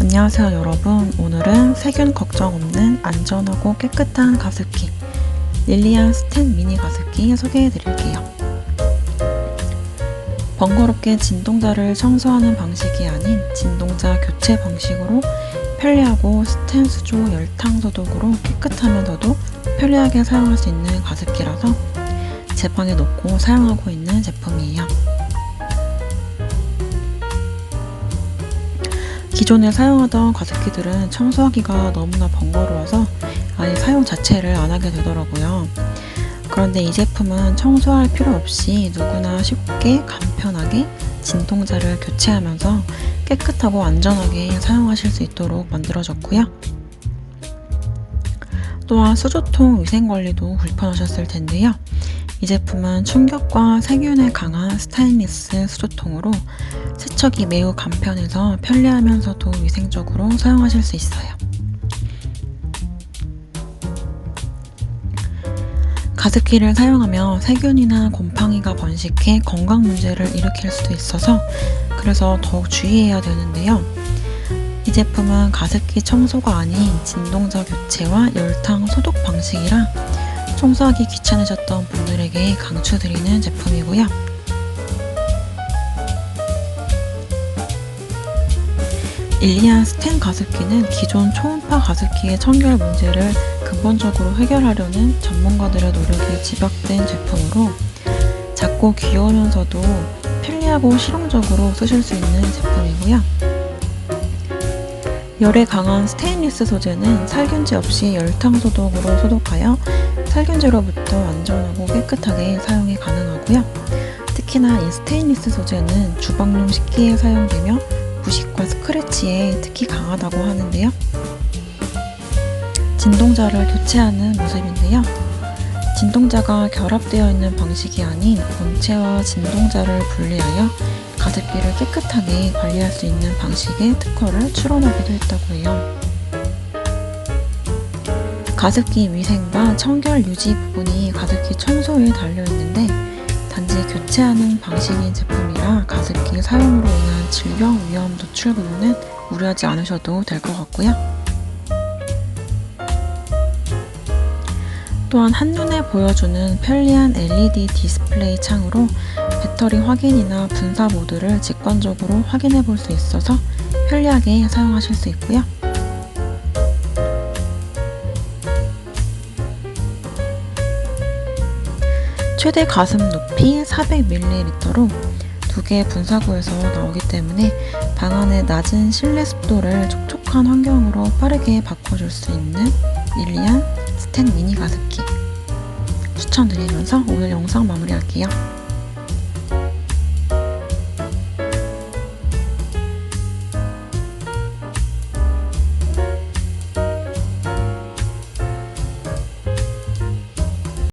안녕하세요 여러분. 오늘은 세균 걱정 없는 안전하고 깨끗한 가습기 릴리안 스텐 미니 가습기 소개해 드릴게요. 번거롭게 진동자를 청소하는 방식이 아닌 진동자 교체 방식으로 편리하고 스텐 수조 열탕 소독으로 깨끗하면서도 편리하게 사용할 수 있는 가습기라서 제 방에 놓고 사용하고 있는 제품이에요 기존에 사용하던 가습기들은 청소하기가 너무나 번거로워서 아예 사용 자체를 안 하게 되더라고요. 그런데 이 제품은 청소할 필요 없이 누구나 쉽게 간편하게 진동자를 교체하면서 깨끗하고 안전하게 사용하실 수 있도록 만들어졌고요. 또한 수조통 위생 관리도 불편하셨을 텐데요. 이 제품은 충격과 세균에 강한 스테인리스 수조통으로 세척이 매우 간편해서 편리하면서도 위생적으로 사용하실 수 있어요. 가습기를 사용하며 세균이나 곰팡이가 번식해 건강 문제를 일으킬 수도 있어서 그래서 더욱 주의해야 되는데요. 이 제품은 가습기 청소가 아닌 진동자 교체와 열탕 소독 방식이라 청소하기 귀찮으셨던 분들에게 강추드리는 제품이고요. 일리안 스텐 가습기는 기존 초음파 가습기의 청결 문제를 근본적으로 해결하려는 전문가들의 노력이 집약된 제품으로 작고 귀여우면서도 편리하고 실용적으로 쓰실 수 있는 제품이고요. 열에 강한 스테인리스 소재는 살균제 없이 열탕 소독으로 소독하여 살균제로부터 안전하고 깨끗하게 사용이 가능하고요. 특히나 이 스테인리스 소재는 주방용 식기에 사용되며 부식과 스크래치에 특히 강하다고 하는데요. 진동자를 교체하는 모습인데요. 진동자가 결합되어 있는 방식이 아닌 본체와 진동자를 분리하여 가습기를 깨끗하게 관리할 수 있는 방식의 특허를 출원하기도 했다고 해요. 가습기 위생과 청결 유지 부분이 가습기 청소에 달려 있는데 단지 교체하는 방식인 제품이라 가습기 사용으로 인한 질병 위험 노출 부분은 우려하지 않으셔도 될 것 같고요. 또한 한눈에 보여주는 편리한 LED 디스플레이 창으로 배터리 확인이나 분사 모드를 직관적으로 확인해 볼 수 있어서 편리하게 사용하실 수 있고요. 최대 가슴 높이 400ml로 두 개의 분사구에서 나오기 때문에 방 안의 낮은 실내 습도를 촉촉한 환경으로 빠르게 바꿔줄 수 있는 일리안 스텐 미니 가습기 추천드리면서 오늘 영상 마무리할게요.